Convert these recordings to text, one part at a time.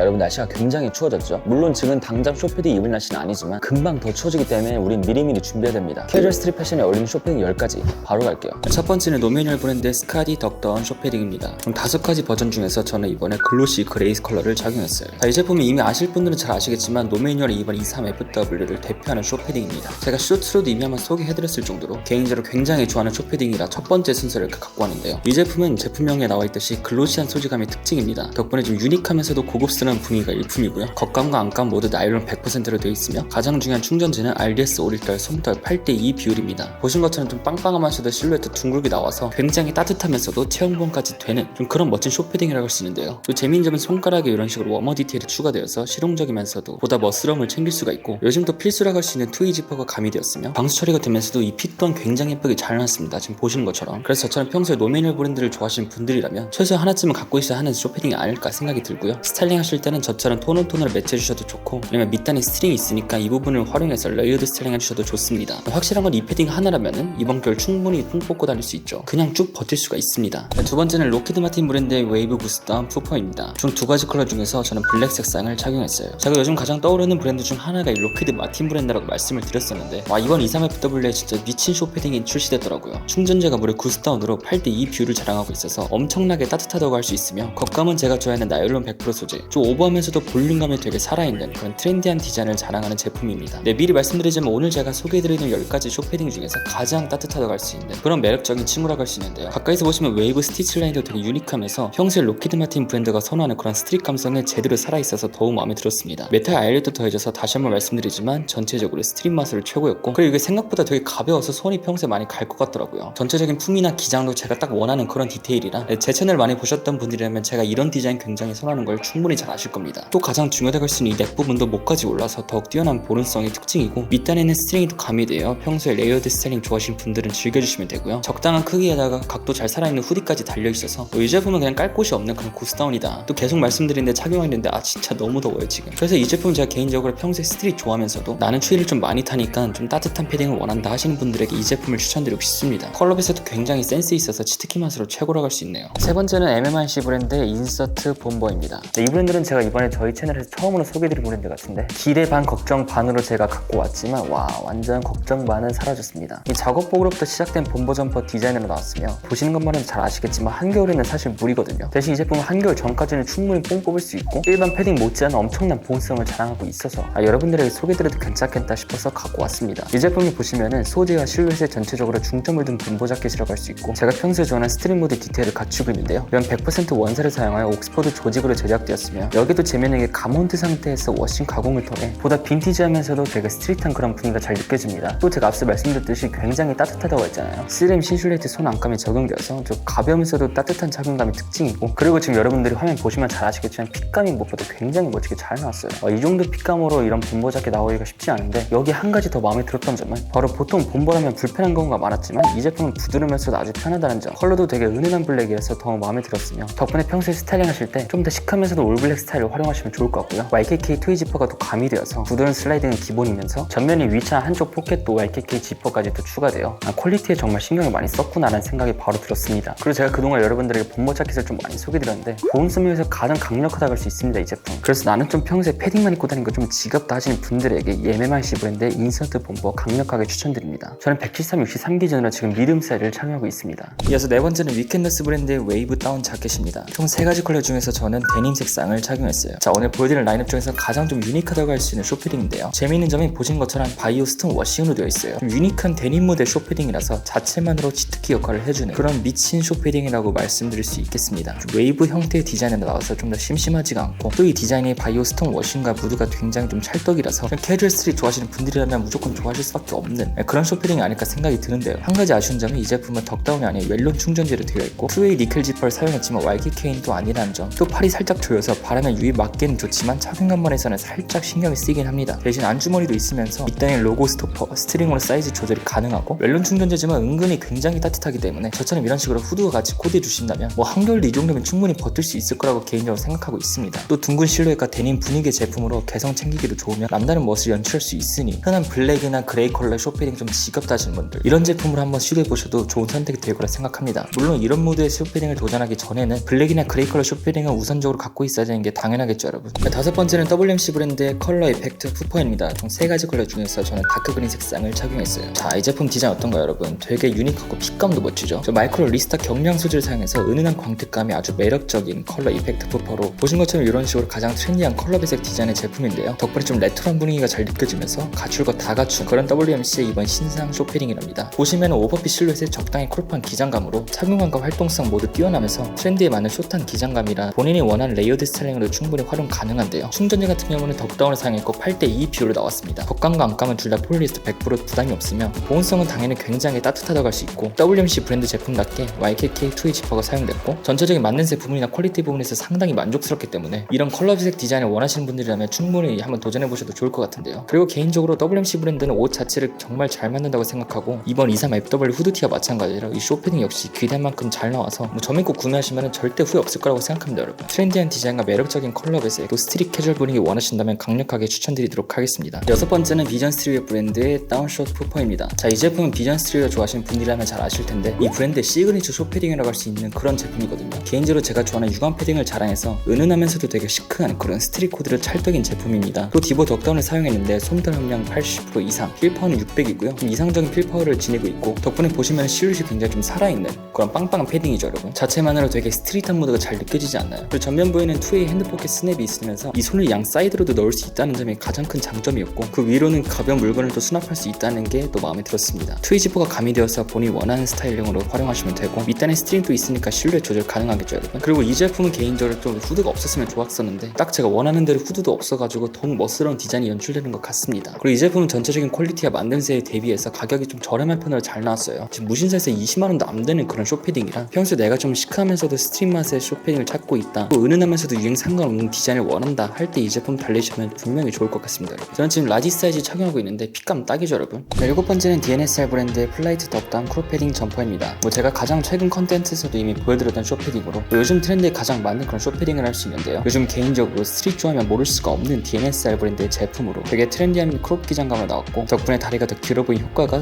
자 여러분 날씨가 굉장히 추워졌죠? 물론 지금 당장 쇼패딩 입을 날씨는 아니지만 금방 더 추워지기 때문에 우린 미리미리 준비해야 됩니다. 캐주얼 스트릿 패션에 어울리는 쇼패딩 10가지 바로 갈게요. 첫 번째는 노매뉴얼 브랜드의 스카디 덕다운 쇼패딩입니다. 총 다섯 가지 버전 중에서 저는 이번에 글로시 그레이스 컬러를 착용했어요. 자, 이 제품은 이미 아실 분들은 잘 아시겠지만 노매뉴얼이 이번 23FW를 대표하는 쇼패딩입니다. 제가 쇼츠로도 이미 한번 소개해드렸을 정도로 개인적으로 굉장히 좋아하는 쇼패딩이라 첫 번째 순서를 갖고 왔는데요. 이 제품은 제품명에 나와 있듯이 글로시한 소지감이 특징입니다. 덕분에 좀 유니크하면서도 고급스러운 분위기가 일품이고요. 겉감과 안감 모두 나일론 100%로 되어 있으며 가장 중요한 충전지는 RDS 5리터 솜털 8대2 비율입니다. 보신 것처럼 좀 빵빵하면서도 실루엣도 둥글게 나와서 굉장히 따뜻하면서도 체온봉까지 되는 좀 그런 멋진 쇼패딩이라고 할 수 있는데요. 또 재미있는 점은 손가락에 이런 식으로 워머 디테일이 추가되어서 실용적이면서도 보다 멋스러움을 챙길 수가 있고 요즘 또 필수라고 할 수 있는 트위 지퍼가 가미되었으며 방수 처리가 되면서도 이 핏 또한 굉장히 예쁘게 잘 나왔습니다. 지금 보시는 것처럼. 그래서 저처럼 평소에 노매뉴얼 브랜드를 좋아하시는 분들이라면 최소 하나쯤은 갖고 있어야 하는 쇼패딩이 아닐까 생각이 들고요. 스타일링 하실 때는 저처럼 톤온 톤으로 매치해주셔도 좋고 아니면 밑단에 스트링이 있으니까 이 부분을 활용해서 레이어드 스타일링 해주셔도 좋습니다. 확실한 건 이 패딩 하나라면은 이번 겨울 충분히 뽕 뽑고 다닐 수 있죠. 그냥 쭉 버틸 수가 있습니다. 두 번째는 로키드 마틴 브랜드의 웨이브 부스다운 푸퍼입니다. 총 두 가지 컬러 중에서 저는 블랙 색상을 착용했어요. 제가 요즘 가장 떠오르는 브랜드 중 하나가 이 로키드 마틴 브랜드라고 말씀을 드렸었는데 와 이번 23FW에 진짜 미친 쇼패딩이 출시됐더라고요. 충전재가 무려 구스다운으로 8대2 뷰를 자랑하고 있어서 엄청나게 따뜻하다고 할 수 있으며 겉감은 제가 좋아하는 나일론 100% 소재 좀 오버하면서도 볼륨감이 되게 살아있는 그런 트렌디한 디자인을 자랑하는 제품입니다. 네 미리 말씀드리자면 오늘 제가 소개해드리는 10가지 쇼패딩 중에서 가장 따뜻하다고 할 수 있는 그런 매력적인 친구라고 할 수 있는데요. 가까이서 보시면 웨이브 스티치 라인도 되게 유니크하면서 평소에 로키드 마틴 브랜드가 선호하는 그런 스트릿 감성에 제대로 살아있어서 더욱 마음에 들었습니다. 메탈 아일렛도 더해져서 다시 한번 말씀드리지만 전체적으로 스트릿 마술이 최고였고 그리고 이게 생각보다 되게 가벼워서 손이 평소에 많이 갈 것 같더라고요. 전체적인 품이나 기장도 제가 딱 원하는 그런 디테일이라 네, 제 채널 많이 보셨던 분들이라면 제가 이런 디자인 굉장히 선호하는 걸 충분히 잘 아실 겁니다. 또 가장 중요하다고 할 수 있는 이 넥 부분도 목까지 올라서 더욱 뛰어난 보온성이 특징이고 밑단에는 스트링이 또 가미되어 평소에 레이어드 스타일링 좋아하시는 분들은 즐겨주시면 되고요. 적당한 크기에다가 각도 잘 살아있는 후디까지 달려있어서 이 제품은 그냥 깔 곳이 없는 그런 구스다운이다. 또 계속 말씀드리는데 착용했는데 아 진짜 너무 더워요 지금. 그래서 이 제품 제가 개인적으로 평소에 스트릿 좋아하면서도 나는 추위를 좀 많이 타니까 좀 따뜻한 패딩을 원한다 하시는 분들에게 이 제품을 추천드리고 싶습니다. 컬러에서도 굉장히 센스 있어서 치트키 맛으로 최고라고 할 수 있네요. 세 번째는 MMRC 브랜드의 인서트 본버입니다. 네, 이 브랜드 는 제가 이번에 저희 채널에서 처음으로 소개해드린 브랜드 같은데 기대 반 걱정 반으로 제가 갖고 왔지만 와 완전 걱정 반은 사라졌습니다. 이 작업복으로부터 시작된 본버 점퍼 디자인으로 나왔으며 보시는 것만으로도 잘 아시겠지만 한겨울에는 사실 무리거든요. 대신 이 제품은 한겨울 전까지는 충분히 뽕 뽑을 수 있고 일반 패딩 못지않은 엄청난 보온성을 자랑하고 있어서 아, 여러분들에게 소개드려도 괜찮겠다 싶어서 갖고 왔습니다. 이 제품이 보시면은 소재와 실루엣에 전체적으로 중점을 둔 본보 자켓이라고 할 수 있고 제가 평소에 좋아하는 스트릿 모드 디테일을 갖추고 있는데요. 이런 100% 원사를 사용하여 옥스퍼드 조직으로 제작되었으며 여기도 제면에게 가몬트 상태에서 워싱 가공을 통해 보다 빈티지하면서도 되게 스트릿한 그런 분위기가 잘 느껴집니다. 또 제가 앞서 말씀드렸듯이 굉장히 따뜻하다고 했잖아요. 쓰림 신슐레이트 손 안감이 적용되어서 좀 가벼우면서도 따뜻한 착용감이 특징이고 그리고 지금 여러분들이 화면 보시면 잘 아시겠지만 핏감이 무엇보다 굉장히 멋지게 잘 나왔어요. 어, 이 정도 핏감으로 이런 본보 자켓 나오기가 쉽지 않은데 여기 한 가지 더 마음에 들었던 점은 바로 보통 본보라면 불편한 경우가 많았지만 이 제품은 부드러우면서도 아주 편하다는 점. 컬러도 되게 은은한 블랙이라서 더 마음에 들었으며 덕분에 평소에 스타일링 하실 때 좀 더 시크하면서도 올블랙 스타일을 활용하시면 좋을 것 같고요. YKK 트위 지퍼가 또 가미되어서 부드러운 슬라이딩은 기본이면서 전면이 위치한 한쪽 포켓도 YKK 지퍼까지 또 추가되어 아, 퀄리티에 정말 신경을 많이 썼구나라는 생각이 바로 들었습니다. 그리고 제가 그동안 여러분들에게 본보 자켓을 좀 많이 소개드렸는데 보온성에서 가장 강력하다고 할 수 있습니다 이 제품. 그래서 나는 좀 평소에 패딩만 입고 다니는 거 좀 지겹다 하시는 분들에게 이 MMRC 브랜드의 인서트 본보 강력하게 추천드립니다. 저는 173, 63 기준으로 지금 사이즈를 착용하고 있습니다. 이어서 네 번째는 위켄더스 브랜드의 웨이브 다운 자켓입니다. 총 세 가지 컬러 중에서 저는 데님 색상을 착용했어요. 자 오늘 보여드릴 라인업 중에서 가장 좀 유니크하다고 할 수 있는 쇼패딩인데요. 재미있는 점이 보신 것처럼 바이오 스톤 워싱으로 되어 있어요. 좀 유니크한 데님 모델 쇼패딩이라서 자체만으로 치트키 역할을 해주는 그런 미친 쇼패딩이라고 말씀드릴 수 있겠습니다. 좀 웨이브 형태의 디자인으로 나와서 좀 더 심심하지가 않고 또 이 디자인이 바이오 스톤 워싱과 무드가 굉장히 좀 찰떡이라서 좀 캐주얼 스트릿 좋아하시는 분들이라면 무조건 좋아하실 수밖에 없는 그런 쇼패딩이 아닐까 생각이 드는데요. 한 가지 아쉬운 점은 이 제품은 덕다운이 아닌 웰론 충전재로 되어 있고 투웨이 니켈 지퍼를 사용했지만 또 아니라는 점 또 팔이 살짝 조여서 바람에 유입 맞기는 좋지만 착용감만에서는 살짝 신경이 쓰이긴 합니다. 대신 안주머니도 있으면서 밑단에 로고 스토퍼 스트링으로 사이즈 조절이 가능하고 웰론 충전재지만 은근히 굉장히 따뜻하기 때문에 저처럼 이런 식으로 후드와 같이 코디해 주신다면 뭐 한겨울도 이 정도면 충분히 버틸 수 있을 거라고 개인적으로 생각하고 있습니다. 또 둥근 실루엣과 데님 분위기의 제품으로 개성 챙기기도 좋으면 남다른 멋을 연출할 수 있으니 흔한 블랙이나 그레이 컬러 쇼패딩 좀 지겹다 하시는 분들 이런 제품을 한번 시도해 보셔도 좋은 선택이 될 거라 생각합니다. 물론 이런 모드의 쇼패딩을 도전하기 전에는 블랙이나 그레이 컬러 쇼패딩은 우선적으로 갖고 있어야 되는 게게 당연하겠죠 여러분. 자, 다섯 번째는 WMC 브랜드의 컬러 이펙트 푸퍼입니다. 총 세 가지 컬러 중에서 저는 다크 그린 색상을 착용했어요. 자 이 제품 디자인 어떤가요 여러분? 되게 유니크하고 핏감도 멋지죠? 저 마이크로 리스타 경량 소재를 사용해서 은은한 광택감이 아주 매력적인 컬러 이펙트 푸퍼로 보신 것처럼 이런 식으로 가장 트렌디한 컬러 배색 디자인의 제품인데요. 덕분에 좀 레트로한 분위기가 잘 느껴지면서 것다 갖춘 그런 WMC의 이번 신상 쇼패딩이랍니다. 보시면 오버핏 실루엣에 적당히 콜판 기장감으로 착용감과 활동성 모두 뛰어나면서 트렌드에 맞는 숏한 기장감이라 본인이 원하는 레이어드 스타일 링으로 충분히 활용 가능한데요. 충전재 같은 경우는 덕다운을 사용했고 8대2 비율로 나왔습니다. 겉감과 안감은 둘 다 폴리에스터 100% 부담이 없으며 보온성은 당연히 굉장히 따뜻하다고 할 수 있고 WMC 브랜드 제품답게 YKK 2의 지퍼가 사용됐고 전체적인 만듦새 부분이나 퀄리티 부분에서 상당히 만족스럽기 때문에 이런 컬러 비색 디자인을 원하시는 분들이라면 충분히 한번 도전해 보셔도 좋을 것 같은데요. 그리고 개인적으로 WMC 브랜드는 옷 자체를 정말 잘 만든다고 생각하고 이번 23 FW 후드티와 마찬가지로 이 쇼패딩 역시 기대한 만큼 잘 나와서 뭐 저민꼭 구매하시면 절대 후회 없을 거라고 생각합니다 여러분. 트렌디한 디자인과 매력 적인 컬러 배색 또 스트릿 캐주얼 분위기 원하신다면 강력하게 추천드리도록 하겠습니다. 여섯 번째는 비전 스트리오 브랜드의 다운숏 푸퍼입니다. 자 이 제품은 비전 스트리오 좋아하시는 분들이라면 잘 아실 텐데 이 브랜드의 시그니처 쇼패딩이라고 할 수 있는 그런 제품이거든요. 개인적으로 제가 좋아하는 유광 패딩을 자랑해서 은은하면서도 되게 시크한 그런 스트릿 코드를 찰떡인 제품입니다. 또 디보 덕다운을 사용했는데 솜털 함량 80% 이상 필파워는 600이고요. 좀 이상적인 필파워를 지니고 있고 덕분에 보시면 실루엣이 굉장히 좀 살아있는 그런 빵빵한 패딩이죠 여러분. 자체만으로 되게 스트릿한 무드가 잘 느껴지지 않나요? 그리고 전면 부에는 2웨이 핸드포켓 스냅이 있으면서 이 손을 양 사이드로도 넣을 수 있다는 점이 가장 큰 장점이었고 그 위로는 가벼운 물건을 또 수납할 수 있다는 게 또 마음에 들었습니다. 트위 지퍼가 가미되어서 본인 원하는 스타일링으로 활용하시면 되고 밑단에 스트링도 있으니까 실루엣 조절 가능하겠죠 여러분? 그리고 이 제품은 개인적으로 좀 후드가 없었으면 좋았었는데 딱 제가 원하는 대로 후드도 없어가지고 더욱 멋스러운 디자인이 연출되는 것 같습니다. 그리고 이 제품은 전체적인 퀄리티와 만듦새에 대비해서 가격이 좀 저렴한 편으로 잘 나왔어요. 지금 무신사에서 20만원도 안 되는 그런 쇼패딩이라 평소에 내가 좀 시크하면서도 스트릿 맛의 쇼패딩을 찾고 있다. 또 은은하면서도 유행 상관없는 디자인을 원한다 할 때 이 제품 달리시면 분명히 좋을 것 같습니다. 저는 지금 라지 사이즈 착용하고 있는데 핏감 딱이죠 여러분? 자, 일곱 번째는 DNSR 브랜드의 플라이트 덕다운 크롭패딩 점퍼입니다. 뭐 제가 가장 최근 컨텐츠에서도 이미 보여드렸던 쇼패딩으로 뭐 요즘 트렌드에 가장 맞는 그런 쇼패딩을 할 수 있는데요. 요즘 개인적으로 스트릿 좋아하면 모를 수가 없는 DNSR 브랜드의 제품으로 되게 트렌디한 크롭 기장감을 나왔고 덕분에 다리가 더 길어 보인 효과가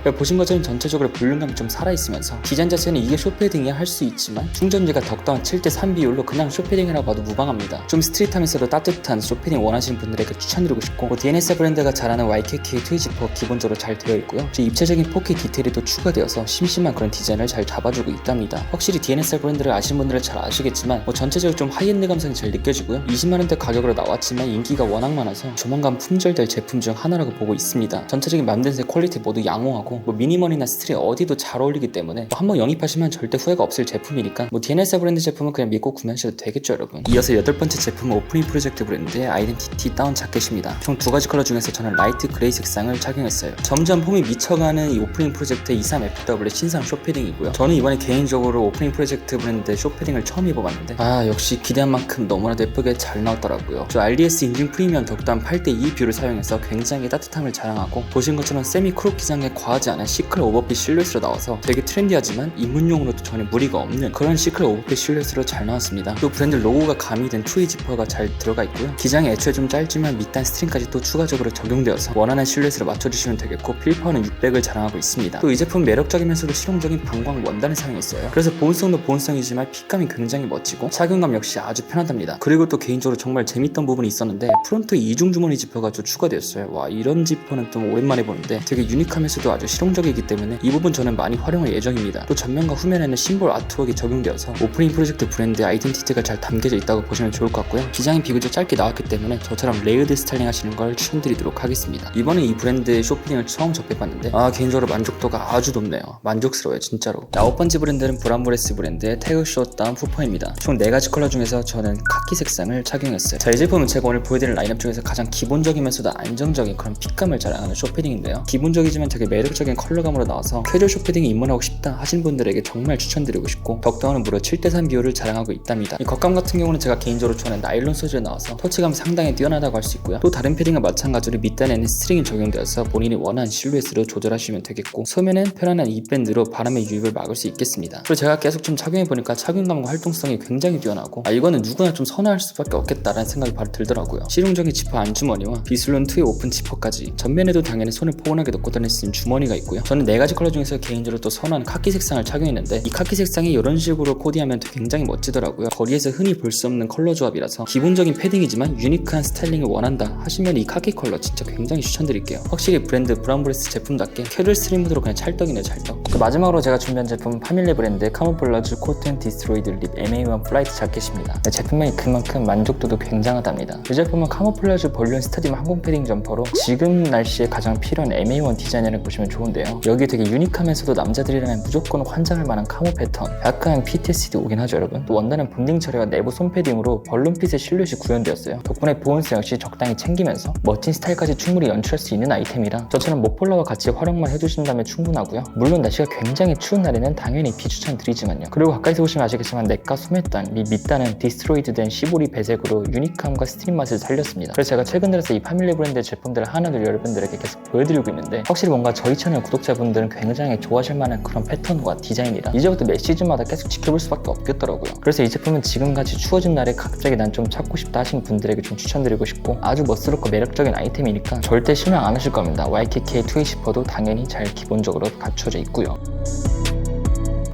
그러니까 보신 것처럼 전체적으로 볼륨감이 좀 살아있으면서 디자인 자체는 이게 쇼패딩이야 할수 있지만 충전재가 덕다운 7대3 비율로 그냥 쇼패딩이라고 봐도 무방합니다. 좀 스트릿하면서도 따뜻한 쇼패딩 원하시는 분들에게 추천드리고 싶고 뭐 DNSR 브랜드가 잘하는 YKK 트위지퍼 기본적으로 잘 되어 있고요. 저 입체적인 4K 디테일이 또 추가되어서 심심한 그런 디자인을 잘 잡아주고 있답니다. 확실히 DNSR 브랜드를 아시는 분들은 잘 아시겠지만 뭐 전체적으로 좀 하이엔드 감성이 잘 느껴지고요. 20만원대 가격으로 나왔지만 인기가 워낙 많아서 조만간 품절될 제품 중 하나라고 보고 있습니다. 전체적인 만듦새 퀄리티 모두 양호하고 뭐 미니멀이나 스트릿 어디도 잘 어울리기 때문에 뭐 한번 영입하시면 절대 후회가 없을 제품이니까 뭐 DNSR 브랜드 제품은 그냥 믿고 구매하셔도 되겠죠 여러분 이어서 여덟 번째 제품은 오프닝 프로젝트 브랜드의 아이덴티티 다운 자켓입니다. 총 두 가지 컬러 중에서 저는 라이트 그레이 색상을 착용했어요. 점점 폼이 미쳐가는 이 오프닝 프로젝트 23FW의 신상 쇼패딩이고요. 저는 이번에 개인적으로 오프닝 프로젝트 브랜드 쇼패딩을 처음 입어봤는데 아 역시 기대한 만큼 너무나도 예쁘게 잘 나왔더라고요. 저 RDS 인증 프리미엄 덕담 8대2 뷰를 사용해서 굉장히 따뜻함을 자랑하고 보신 것처럼 세미 크롭 기장에 과하지 않은 시클 오버핏 실루엣으로 나와서 되게 트렌디하지만 입문용으로도 전혀 무리가 없는 그런 시클 오버핏 실루엣으로 잘 나왔습니다. 또 브랜드 로고가 가미된 투이 지퍼가 잘 들어가 있고요. 기장이 애초에 좀 짧지만 밑단 스트링까지 또 추가적으로 적용되어서 원하는 실루엣으로 맞춰주시면 되겠고 필파워는 600을 자랑하고 있습니다. 또 이 제품 매력적이면서도 실용적인 방광 원단을 사용했어요. 그래서 보온성도 보온성이지만 핏감이 굉장히 멋지고 착용감 역시 아주 편하답니다. 그리고 또 개인적으로 정말 재밌던 부분이 있었는데 프론트 이중 주머니 지퍼가 좀 추가되었어요. 와 이런 지퍼는 좀 오랜만에 보는데 되게 유니크하면서도 아주 실용적이기 때문에 이 부분 저는 많이 활용할 예정입니다. 또 전면과 후면에는 심볼 아트웍이 적용되어서 오프닝 프로젝트 브랜드의 아이덴티티가 잘 담겨져 있다 고 보시면 좋을 것 같고요. 기장이 비교적 짧게 나왔기 때문에 저처럼 레이어드 스타일링 하시는 걸 추천드리도록 하겠습니다. 이번에 이 브랜드의 쇼핑을 처음 접해봤는데 아 개인적으로 만족도가 아주 높네요. 만족스러워요 진짜로. 아홉 번째 브랜드는 브람브레스 브랜드의 태그 숏다운 푸퍼입니다. 총 4가지 컬러 중에서 저는 카키 색상을 착용했어요. 자 이 제품은 제가 오늘 보여드릴 라인업 중에서 가장 기본적이면서도 안정적인 그런 핏감을 자랑하는 쇼패딩인데요. 기본적이지만 되게 매력적인 컬러감으로 나와서 캐주얼 쇼패딩에 입문하고 싶다 하신 분들에게 정말 추천드리고 싶고 덕다운은 무려 7대3 비율을 자랑하고 있답니다. 이 겉감 같은 경우는 제가 개인적으로 좋아하는 나일론 소재로 나와서 터치감이 상당히 뛰어나다고 할 수 있고요. 또 다른 패딩과 마찬가지로 밑단에는 스트링이 적용되어서 본인이 원하는 실루엣으로 조절하시면 되겠고 소면은 편안한 입밴드로 바람의 유입을 막을 수 있겠습니다. 그리고 제가 계속 좀 착용해 보니까 착용감과 활동성이 굉장히 뛰어나고 아 이거는 누구나 좀 선호할 수밖에 없겠다라는 생각이 바로 들더라고요. 실용적인 지퍼 안주머니와 비슬론 2의 오픈 지퍼까지 전면에도 당연히 손을 포근하게 넣고 다닐 수 있는 주머니가 있고요. 저는 네 가지 컬러 중에서 개인적으로 또 선호하는 카키 색상을 착용했는데 이 카키 색상이 이런 식으로 코디하면 굉장히 멋지더라고요. 거리에서 흔히 볼 수수 없는 컬러 조합이라서 기본적인 패딩이지만 유니크한 스타일링을 원한다 하시면 이 카키 컬러 진짜 굉장히 추천드릴게요. 확실히 브랜드 브라운브레스 제품답게 캐주얼 스트림으로 그냥 찰떡이네 찰떡. 그 마지막으로 제가 준비한 제품은 파밀리 브랜드의 카모플라즈 코튼 디스트로이드 립 MA1 플라이트 자켓입니다. 네, 제품명이 그만큼 만족도도 굉장하답니다. 이 제품은 카모플라즈 볼륨 스타디움 항공 패딩 점퍼로 지금 날씨에 가장 필요한 MA1 디자인을 보시면 좋은데요. 여기 되게 유니크하면서도 남자들이라면 무조건 환장할 만한 카모 패턴. 약간 PTSD 오긴 하죠 여러분. 또 원단은 본딩 처리와 내부 솜 패딩으로 벌룬핏의 실루엣이 구현되었어요. 덕분에 보온성 역시 적당히 챙기면서 멋진 스타일까지 충분히 연출할 수 있는 아이템이라 저처럼 목폴러와 같이 활용만 해주신다면 충분하고요. 물론 날씨가 굉장히 추운 날에는 당연히 비추천 드리지만요. 그리고 가까이서 보시면 아시겠지만 넥과 소매단, 및 밑단은 디스트로이드된 시보리 배색으로 유니크함과 스트림 맛을 살렸습니다. 그래서 제가 최근 들어서 이 파밀리 브랜드 제품들을 하나둘 여러분들에게 계속 보여드리고 있는데 확실히 뭔가 저희 채널 구독자분들은 굉장히 좋아하실 만한 그런 패턴과 디자인이라 이제부터 매 시즌마다 계속 지켜볼 수밖에 없겠더라고요. 그래서 이 제품은 지금같이 추워 진 날에 갑자기 난 좀 찾고 싶다 하신 분들에게 좀 추천드리고 싶고 아주 멋스럽고 매력적인 아이템이니까 절대 실망 안 하실 겁니다. YKK 220퍼도 당연히 잘 기본적으로 갖춰져 있고요.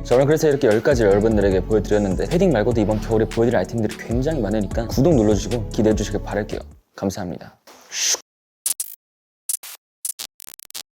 저는 그래서 이렇게 10가지를 여러분들에게 보여드렸는데 패딩 말고도 이번 겨울에 보여드릴 아이템들이 굉장히 많으니까 구독 눌러주시고 기대해 주시길 바랄게요. 감사합니다.